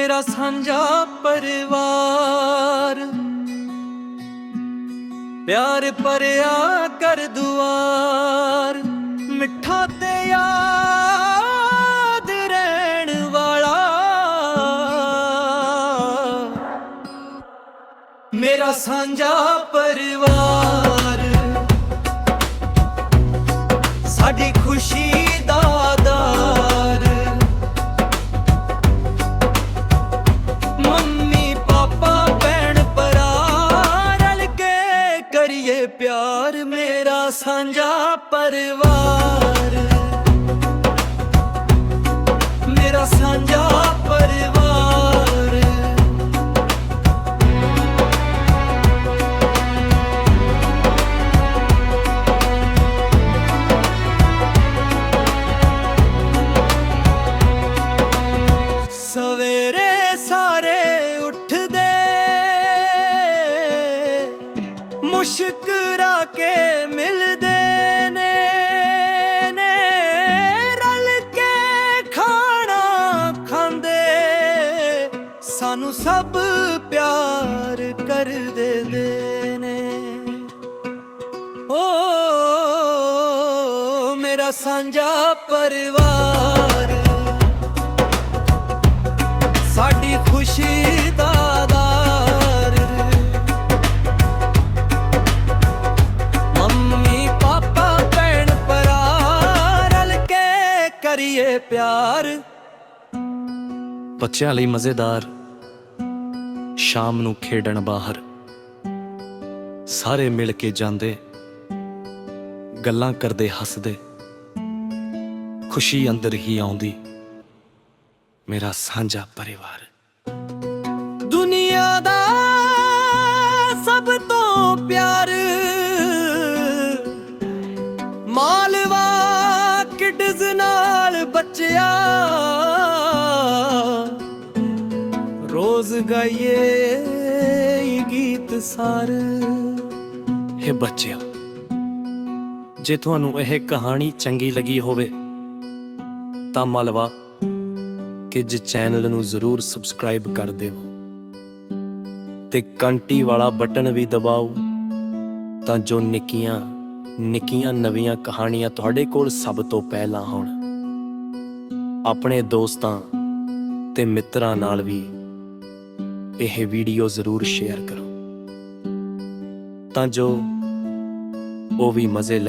ਮੇਰਾ ਸਾਂਝਾ ਪਰਿਵਾਰ। ਪਿਆਰ ਭਰਿਆ ਕਰ ਦੁਆਰ, ਮਿੱਠਾ ਤੇ ਯਾਦ ਰਹਿਣ ਵਾਲਾ। ਮੇਰਾ ਸਾਂਝਾ ਪਰਿਵਾਰ। ਸਾਂਝਾ ਪਰਿਵਾਰ। ਮੇਰਾ ਸਾਂਝਾ ਮੁਸ਼ਕਰਾ ਕੇ ਮਿਲਦੇ ਨੇ ਰਲ ਕੇ ਖਾਣਾ ਖਾਂਦੇ, ਸਾਨੂੰ ਸਭ ਪਿਆਰ ਕਰਦੇ ਨੇ। ਓ ਮੇਰਾ ਸਾਂਝਾ ਪਰਿਵਾਰ। ਕਰੀਏ ਪਿਆਰ। ਬੱਚਿਆਂ ਲਈ ਮਜ਼ੇਦਾਰ, ਸ਼ਾਮ ਨੂੰ ਖੇਡਣ ਬਾਹਰ। ਸਾਰੇ ਮਿਲ ਕੇ ਜਾਂਦੇ, ਗੱਲਾਂ ਕਰਦੇ, ਹੱਸਦੇ। ਖੁਸ਼ੀ ਅੰਦਰ ਹੀ ਆਉਂਦੀ, ਮੇਰਾ ਸਾਂਝਾ ਪਰਿਵਾਰ। ਦੁਨੀਆ ਦਾ ਸਭ ਤੋਂ ਪਿਆਰ ਰੋਜ਼ ਗਾਈਏ ਇਹ ਗੀਤ ਸਾਰ। ਹੈ ਬੱਚਿਆ ਜੇ ਤੁਹਾਨੂੰ ਇਹ ਕਹਾਣੀ ਚੰਗੀ ਲੱਗੀ ਹੋਵੇ, ਤਾਂ ਮਲਵਾ ਕਿਜ ਚੈਨਲ ਨੂੰ ਜ਼ਰੂਰ ਸਬਸਕ੍ਰਾਈਬ ਕਰ ਦਿਓ ਤੇ ਕੰਟੀ ਵਾਲਾ ਬਟਨ ਵੀ ਦਬਾਓ, ਤਾਂ ਜੋ ਨਿੱਕੀਆਂ ਨਿੱਕੀਆਂ ਨਵੀਆਂ ਕਹਾਣੀਆਂ ਤੁਹਾਡੇ ਕੋਲ ਸਭ ਤੋਂ ਪਹਿਲਾਂ ਹੋਣ। ਆਪਣੇ ਦੋਸਤਾਂ ਤੇ ਮਿੱਤਰਾਂ ਨਾਲ ਵੀ ਇਹ ਵੀਡੀਓ ਜ਼ਰੂਰ ਸ਼ੇਅਰ ਕਰੋ। ਤਾਂ ਜੋ ਉਹ ਵੀ ਮਜ਼ੇ ਲੈ